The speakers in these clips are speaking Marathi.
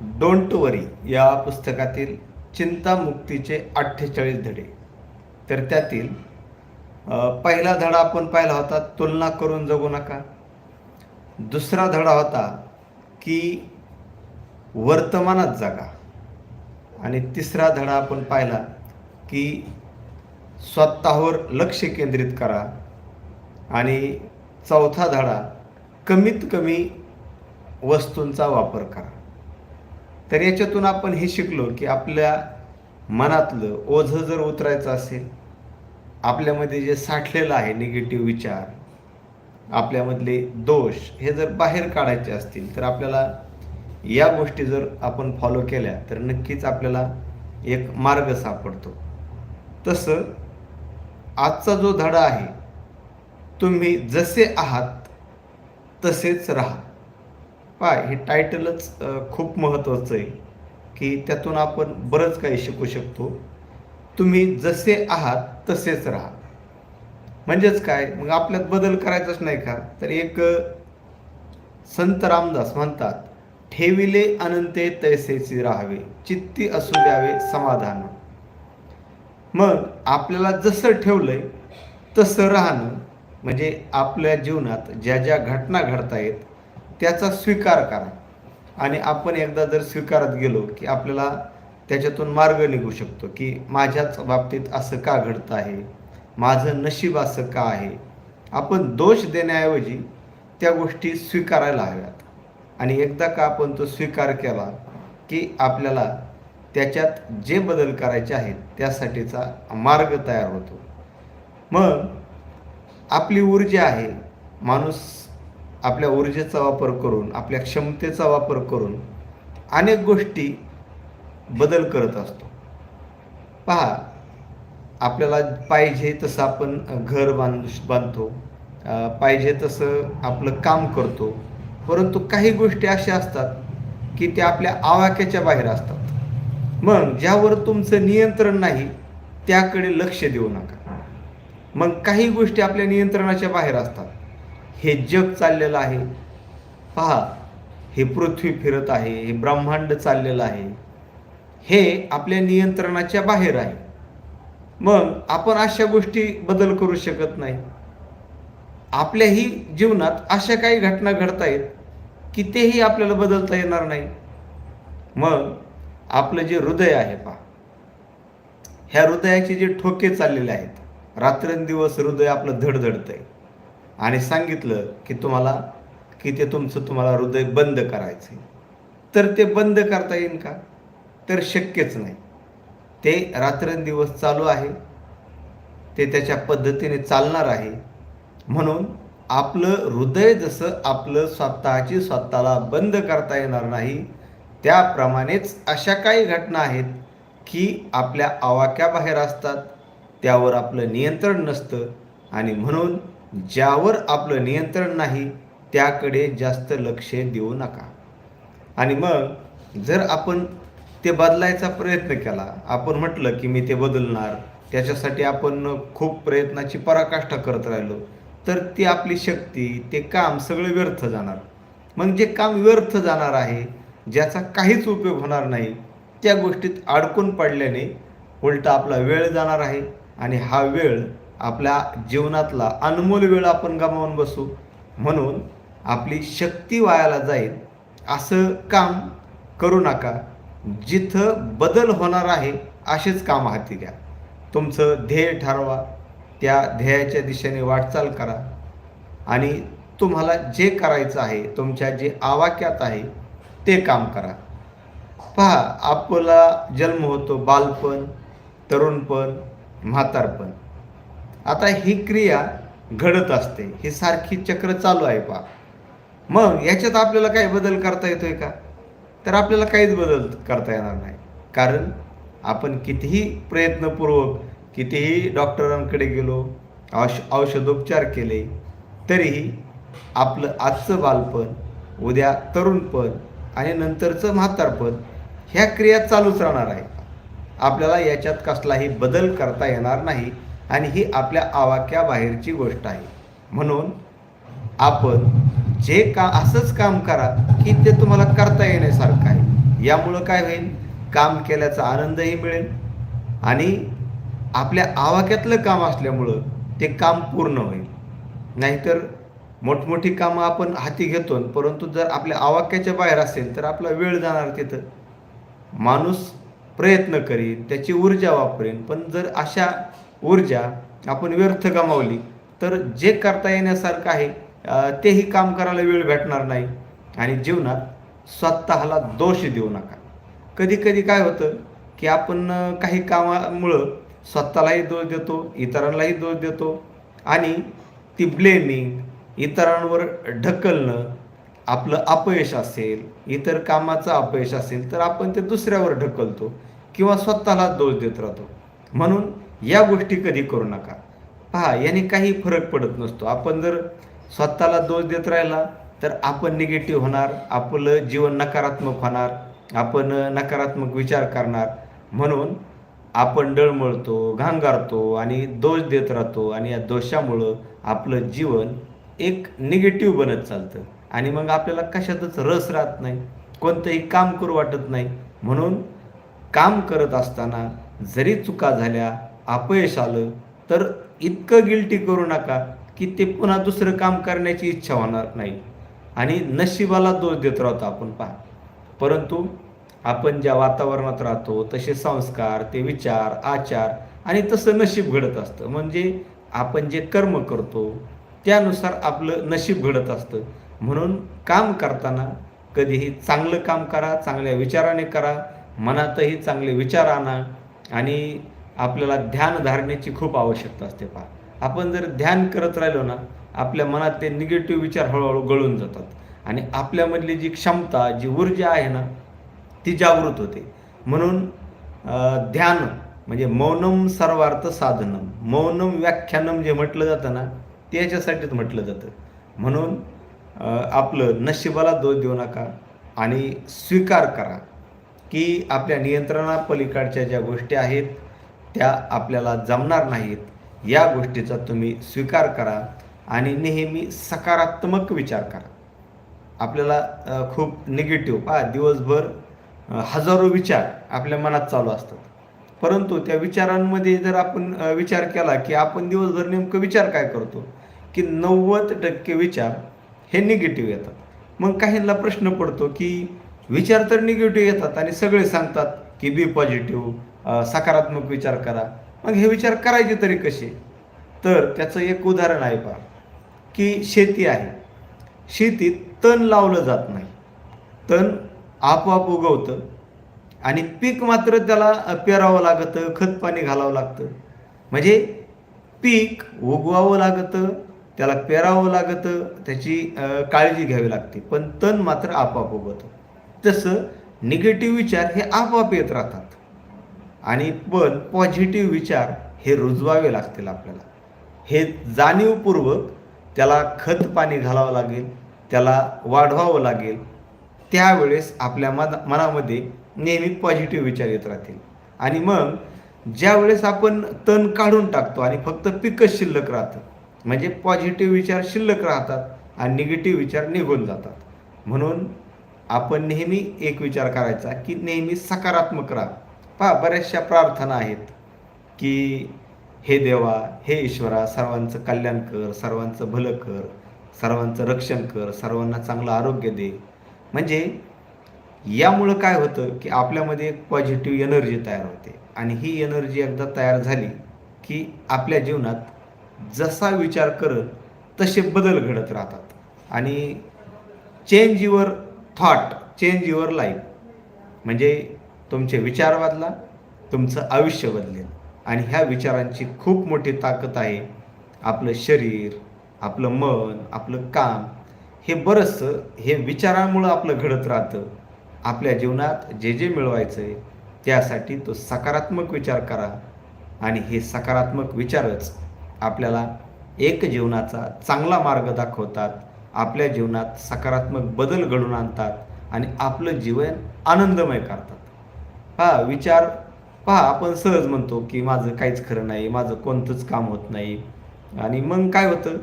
डोंट वरी या पुस्तकातील चिंतामुक्तीचे अठ्ठेचाळीस धडे. तर त्यातील पहिला धडा आपण पाहिला होता तुलना करून जगू नका. दुसरा धडा होता की वर्तमानात जगा. आणि तिसरा धडा आपण पाहिला की स्वतःवर लक्ष केंद्रित करा. आणि चौथा धडा कमीत कमी वस्तूंचा वापर करा. तर याच्यातून आपण हे शिकलो की आपल्या मनातलं ओझं जर उतरायचं असेल आपल्यामध्ये जे साठलेलं आहे निगेटिव्ह विचार आपल्यामधले दोष हे जर बाहेर काढायचे असतील तर आपल्याला या गोष्टी जर आपण फॉलो केल्या तर नक्कीच आपल्याला एक मार्ग सापडतो. तसं आजचा जो धडा आहे तुम्ही जसे आहात तसेच राहा. पाय हे टायटलच खूप महत्त्वाचं आहे की त्यातून आपण बरंच काही शिकू शकतो. तुम्ही जसे आहात तसेच राहा. म्हणजेच काय? मग आपल्यात बदल करायचाच नाही का? तर एक संत रामदास म्हणतात ठेविले अनंते तैसेची राहावे चित्ती असू द्यावे समाधान. मग आपल्याला जसं ठेवलंय तसं राहणं म्हणजे आपल्या जीवनात ज्या ज्या घटना घडतायत त्याचा स्वीकार करा. आणि आपण एकदा जर स्वीकारत गेलो की आपल्याला त्याच्यातून मार्ग निघू शकतो की माझ्याच बाबतीत असं का घडतं आहे? माझं नशीब असं का आहे? आपण दोष देण्याऐवजी त्या गोष्टी स्वीकारायला हव्यात. आणि एकदा का आपण तो स्वीकार केला की आपल्याला त्याच्यात जे बदल करायचे आहेत त्यासाठीचा मार्ग तयार होतो. मग आपली ऊर्जा आहे माणूस आपल्या ऊर्जेचा वापर करून आपल्या क्षमतेचा वापर करून अनेक गोष्टी बदल करत असतो. पहा आपल्याला पाहिजे तसं आपण घर बांध बांधतो पाहिजे तसं आपलं काम करतो. परंतु काही गोष्टी अशा असतात की त्या आपल्या आवाक्याच्या बाहेर असतात. मग ज्यावर तुमचं नियंत्रण नाही त्याकडे लक्ष देऊ नका. मग काही गोष्टी आपल्या नियंत्रणाच्या बाहेर असतात. हे जग चाललेलं आहे. पहा हे पृथ्वी फिरत आहे हे ब्रह्मांड चाललेलं आहे. हे आपल्या नियंत्रणाच्या बाहेर आहे. मग आपण अशा गोष्टी बदल करू शकत नाही. आपल्याही जीवनात अशा काही घटना घडतायत की तेही आपल्याला बदलता येणार नाही. मग आपलं जे हृदय आहे पहा. ह्या हृदयाचे जे ठोके चाललेले आहेत रात्रंदिवस हृदय आपलं धडधडतं आहे आणि सांगितलं की तुम्हाला की ते तुमचं तुम्हाला हृदय बंद करायचं आहे तर ते बंद करता येईल का? तर शक्यच नाही. ते रात्रंदिवस चालू आहे. ते त्याच्या पद्धतीने चालणार आहे. म्हणून आपलं हृदय जसं आपलं स्वतःची स्वतःला बंद करता येणार नाही त्याप्रमाणेच अशा काही घटना आहेत की आपल्या आवाक्याबाहेर असतात. त्यावर आपलं नियंत्रण नसतं. आणि म्हणून ज्यावर आपलं नियंत्रण नाही त्याकडे जास्त लक्ष देऊ नका. आणि मग जर आपण ते बदलायचा प्रयत्न केला आपण म्हटलं की मी ते बदलणार त्याच्यासाठी आपण खूप प्रयत्नाची पराकाष्ठा करत राहिलो तर ती आपली शक्ती ते काम सगळं व्यर्थ जाणार. मग जे काम व्यर्थ जाणार आहे ज्याचा काहीच उपयोग होणार नाही त्या गोष्टीत अडकून पडल्याने उलटा आपला वेळ जाणार आहे आणि हा वेळ आपल्या जीवनातला अनमोल वेळ आपण गमावून बसू. म्हणून आपली शक्ती वायाला जाईल. असं काम करू नका. जिथं बदल होणार आहे असेच काम हाती घ्या. तुमचं ध्येय ठरवा. त्या ध्येयाच्या दिशेने वाटचाल करा. आणि तुम्हाला जे करायचं आहे तुमच्या जे आवाक्यात आहे ते काम करा. पहा आपला जन्म होतो बालपण तरुणपण म्हातारपण. आता ही क्रिया घडत असते. ही सारखी चक्र चालू आहे पहा. मग याच्यात आपल्याला काही बदल करता येतोय का? तर आपल्याला काहीच बदल करता येणार नाही. कारण आपण कितीही प्रयत्नपूर्वक कितीही डॉक्टरांकडे गेलो औष औषधोपचार केले तरीही आपलं आजचं बालपण उद्या तरुणपण आणि नंतरचं म्हातारपण ह्या क्रिया चालूच राहणार आहे. आपल्याला याच्यात कसलाही बदल करता येणार नाही. आणि ही आपल्या आवाक्याबाहेरची गोष्ट आहे. म्हणून आपण जे का असंच काम करा की ते तुम्हाला करता येण्यासारखं आहे. यामुळं काय होईल? काम केल्याचा आनंदही मिळेल आणि आपल्या आवाक्यातलं काम असल्यामुळं ते काम पूर्ण होईल. नाहीतर मोठमोठी कामं आपण हाती घेतो परंतु जर आपल्या आवाक्याच्या बाहेर असेल तर आपला वेळ जाणार तिथं. माणूस प्रयत्न करीन त्याची ऊर्जा वापरेन पण जर अशा ऊर्जा आपण व्यर्थ गमावली तर जे करता येण्यासारखं आहे तेही काम करायला वेळ भेटणार नाही. आणि जीवनात स्वतःला दोष देऊ नका. कधी कधी काय होतं की आपण काही कामामुळं स्वतःलाही दोष देतो इतरांनाही दोष देतो. आणि ती ब्लेमिंग इतरांवर ढकलणं आपलं अपयश असेल इतर कामाचं अपयश असेल तर आपण ते दुसऱ्यावर ढकलतो किंवा स्वतःला दोष देत राहतो. म्हणून या गोष्टी कधी करू नका. पहा याने काही फरक पडत नसतो. आपण जर स्वतःला दोष देत राहिला तर आपण निगेटिव्ह होणार आपलं जीवन नकारात्मक होणार आपण नकारात्मक विचार करणार. म्हणून आपण डळमळतो घांगारतो आणि दोष देत राहतो आणि या दोषामुळं आपलं जीवन एक निगेटिव्ह बनत चालतं. आणि मग आपल्याला कशातच रस राहत नाही कोणतंही काम करू वाटत नाही. म्हणून काम करत असताना जरी चुका झाल्या अपयश आलं तर इतकं गिल्टी करू नका की ते पुन्हा दुसरं काम करण्याची इच्छा होणार नाही. आणि नशिबाला दोष देत राहतो आपण पहा. परंतु आपण ज्या वातावरणात राहतो तसे संस्कार ते विचार आचार आणि तसं नशीब घडत असतं. म्हणजे आपण जे कर्म करतो त्यानुसार आपलं नशीब घडत असतं. म्हणून काम करताना कधीही चांगलं काम करा चांगल्या विचाराने करा मनातही चांगले विचार आणा आणि आपल्याला ध्यान धारणेची खूप आवश्यकता असते पहा. आपण जर ध्यान करत राहिलो ना आपल्या मनात ते निगेटिव्ह विचार हळूहळू गळून जातात. आणि आपल्यामधली जी क्षमता जी ऊर्जा आहे ना ती जागृत होते. म्हणून ध्यान म्हणजे मौनम सर्वार्थ साधनम. मौनम व्याख्यानम जे म्हटलं जातं ना ते याच्यासाठीच म्हटलं जातं. म्हणून आपलं नशिबाला दोष देऊ नका आणि स्वीकार करा की आपल्या नियंत्रणापलीकडच्या ज्या गोष्टी आहेत त्या आपल्याला जमणार नाहीत या गोष्टीचा तुम्ही स्वीकार करा आणि नेहमी सकारात्मक विचार करा. आपल्याला खूप निगेटिव्ह पहा दिवसभर हजारो विचार आपल्या मनात चालू असतात. परंतु त्या विचारांमध्ये जर आपण विचार केला की आपण दिवसभर नेमकं विचार काय करतो की नव्वद टक्के विचार हे निगेटिव्ह येतात. मग काहींना प्रश्न पडतो की विचार तर निगेटिव्ह येतात आणि सगळे सांगतात की बी पॉझिटिव्ह सकारात्मक विचार करा. मग हे विचार करायचे तरी कसे? तर त्याचं एक उदाहरण आहे पहा की शेती आहे. शेतीत तण लावलं जात नाही. तण आपोआप उगवतं आणि पीक मात्र त्याला पेरावं लागतं खत पाणी घालावं लागतं. म्हणजे पीक उगवावं लागतं त्याला पेरावं लागतं त्याची काळजी घ्यावी लागते. पण तण मात्र आपोआप उगवतं. तसं निगेटिव्ह विचार हे आपोआप येत राहतात. आणि पण पॉझिटिव्ह विचार हे रुजवावे लागतील आपल्याला. हे जाणीवपूर्वक त्याला खत पाणी घालावं लागेल त्याला वाढवावं लागेल. त्यावेळेस आपल्या मना मनामध्ये नेहमी पॉझिटिव्ह विचार येत राहतील. आणि मग ज्यावेळेस आपण तण काढून टाकतो आणि फक्त पिकच शिल्लक राहतं म्हणजे पॉझिटिव्ह विचार शिल्लक राहतात आणि निगेटिव्ह विचार निघून जातात. म्हणून आपण नेहमी एक विचार करायचा की नेहमी सकारात्मक राहा. पहा बऱ्याचशा प्रार्थना आहेत की हे देवा हे ईश्वरा सर्वांचं कल्याण कर सर्वांचं भलं कर सर्वांचं रक्षण कर सर्वांना चांगलं आरोग्य दे. म्हणजे यामुळं काय होतं की आपल्यामध्ये एक पॉझिटिव्ह एनर्जी तयार होते. आणि ही एनर्जी एकदा तयार झाली की आपल्या जीवनात जसा विचार करत तसे बदल घडत राहतात. आणि change your thought change your life म्हणजे तुमचे विचार बदला तुमचं आयुष्य बदलेल. आणि ह्या विचारांची खूप मोठी ताकद आहे. आपलं शरीर आपलं मन आपलं काम हे बरंचसं हे विचारामुळं आपलं घडत राहतं. आपल्या जीवनात जे जे मिळवायचं आहे त्यासाठी तो सकारात्मक विचार करा. आणि हे सकारात्मक विचारच आपल्याला एक जीवनाचा चांगला मार्ग दाखवतात. आपल्या जीवनात सकारात्मक बदल घडून आणतात आणि आपलं जीवन आनंदमय करतात. हा विचार पहा आपण सहज म्हणतो की माझं काहीच खरं नाही माझं कोणतंच काम होत नाही. आणि मग काय होतं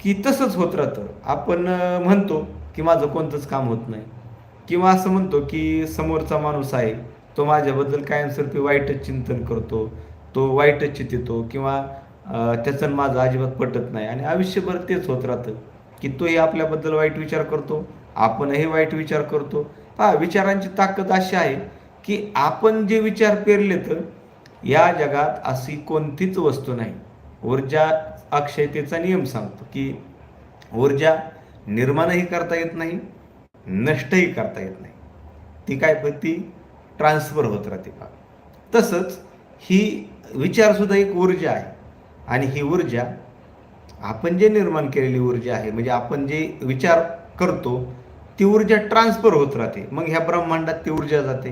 की तसंच होत राहतं. आपण म्हणतो की माझं कोणतंच काम होत नाही. किंवा असं म्हणतो की समोरचा माणूस आहे तो माझ्याबद्दल कायमस्वरूपी वाईटच चिंतन करतो. तो वाईटच चितितो किंवा त्याचं माझं अजिबात पटत नाही. आणि आयुष्यभर तेच होत राहतं की तोही आपल्याबद्दल वाईट विचार करतो आपणही वाईट विचार करतो. हा विचारांची ताकद अशी आहे की आपण जे विचार पेरले तर या जगात अशी कोणतीच वस्तू नाही. ऊर्जा अक्षयतेचा नियम सांगतो की ऊर्जा निर्माणही करता येत नाही नष्टही करता येत नाही. ती काय पण ती ट्रान्सफर होत राहते का तसंच ही विचारसुद्धा एक ऊर्जा आहे. आणि ही ऊर्जा आपण जे निर्माण केलेली ऊर्जा आहे म्हणजे आपण जे विचार करतो ती ऊर्जा ट्रान्सफर होत राहते. मग ह्या ब्रह्मांडात ती ऊर्जा जाते.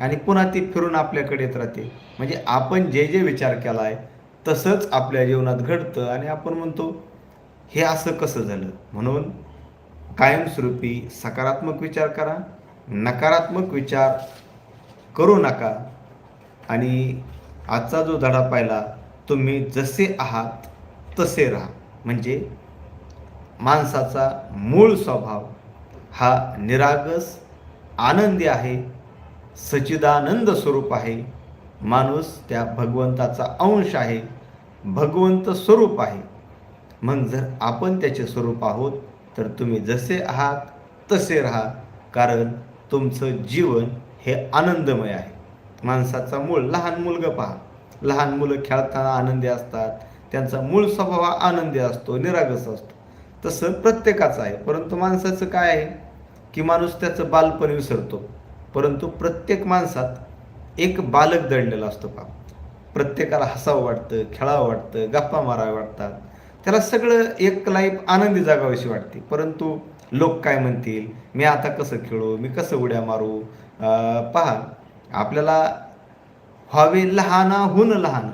आणि पुन्हा ती फिरून आपल्याकडे येत राहते. म्हणजे आपण जे जे विचार केला आहे तसंच आपल्या जीवनात घडतं आणि आपण म्हणतो हे असं कसं झालं? म्हणून कायमस्वरूपी सकारात्मक विचार करा नकारात्मक विचार करू नका आणि आजचा जो धडा पाहिला तुम्ही जसे आहात तसे राहा. म्हणजे माणसाचा मूळ स्वभाव हा निरागस आनंदी आहे सचिदानंद स्वरूप आहे. माणूस त्या भगवंताचा अंश आहे. भगवंत स्वरूप आहे. मग जर आपण त्याचे स्वरूप आहोत तर तुम्ही जसे आहात तसे राहा. कारण तुमचं जीवन हे आनंदमय आहे. माणसाचा मूळ लहान मुलगं पहा. लहान मुलं खेळताना आनंदी असतात. त्यांचा मूळ स्वभाव हा आनंदी असतो निरागस असतो. तसं प्रत्येकाचं आहे. परंतु माणसाचं काय आहे? की माणूस त्याचं बालपण विसरतो. परंतु प्रत्येक माणसात एक बालक दडलेला असतो का प्रत्येकाला हसावं वाटतं खेळावं वाटतं गप्पा माराव्या वाटतात. त्याला सगळं एक लाईफ आनंदी जागावीशी वाटते. परंतु लोक काय म्हणतील? मी आता कसं खेळू? मी कसं उड्या मारू? पहा आपल्याला व्हावे लहानाहून लहान.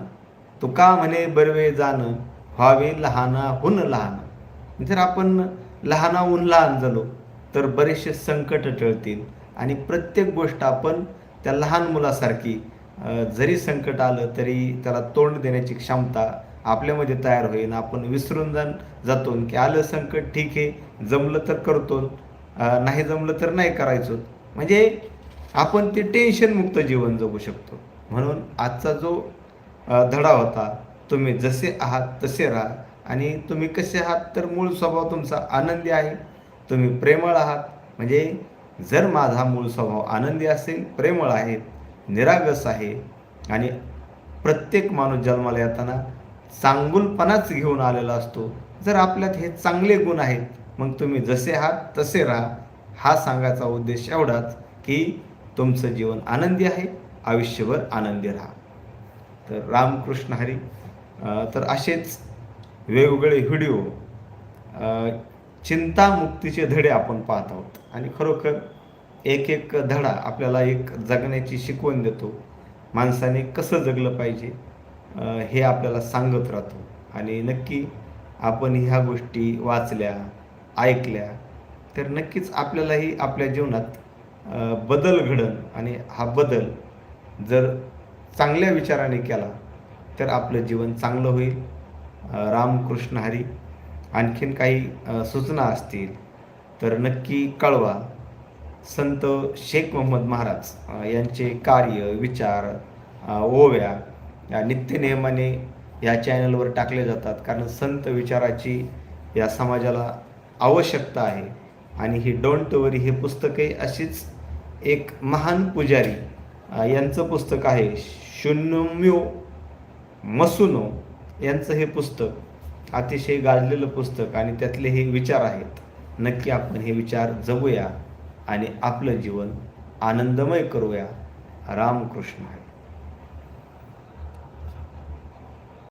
तो का म्हणे बरवे जाणं व्हावे लहानाहून लहान. जर आपण लहानाहून लहान झालो तर बरेचसे संकट टळतील. आणि प्रत्येक गोष्ट आपण त्या लहान मुलासारखी जरी संकट आलं तरी त्याला तोंड देण्याची क्षमता आपल्यामध्ये तयार होईल आपण विसरून जाण जातो की आलं संकट ठीक आहे जमलं तर करतो नाही जमलं तर नाही करायचो. म्हणजे आपण ते टेन्शनमुक्त जीवन जगू शकतो. म्हणून आजचा जो धडा होता तुम्ही जसे आहात तसे राहा आणि तुम्ही कसे आहात तर मूळ स्वभाव तुमचा आनंदी आहे. तुम्ही प्रेमळ आहात. म्हणजे जर माझा मूळ स्वभाव आनंदी असेल प्रेमळ आहे निरागस आहे आणि प्रत्येक माणूस जन्माला येताना चांगुलपणाच घेऊन आलेला असतो जर आपल्यात हे चांगले गुण आहेत मग तुम्ही जसे आहात तसे राहा. हा सांगायचा उद्देश एवढाच की तुमचं जीवन आनंदी आहे आयुष्यभर आनंदी राहा. तर रामकृष्ण हरी तर असेच वेगवेगळे व्हिडिओ चिंतामुक्तीचे धडे आपण पाहत आहोत. आणि खरोखर एक एक धडा आपल्याला एक जगण्याची शिकवण देतो. माणसाने कसं जगलं पाहिजे हे आपल्याला सांगत राहतो. आणि नक्की आपण ह्या गोष्टी वाचल्या ऐकल्या तर नक्कीच आपल्यालाही आपल्या जीवनात बदल घडन आणि हा बदल जर चांगल्या विचाराने केला तर आपलं जीवन चांगलं होईल. रामकृष्ण हरी. आणखीन काही सूचना असतील तर नक्की कळवा. संत शेख मोहम्मद महाराज यांचे कार्य विचार ओव्या या नित्यनेमाने या चॅनलवर टाकले जातात. कारण संत विचाराची या समाजाला आवश्यकता आहे. आणि ही डोंट वरी हे पुस्तकही अशीच एक महान पुजारी यांचं पुस्तक आहे शून्यम्यो मसुनो यांचं हे पुस्तक. अतिशय गाजलेलं पुस्तक आणि त्यातले हे विचार आहेत. नक्की आपण हे विचार जगूया आणि आपलं जीवन आनंदमय करूया. रामकृष्ण आहे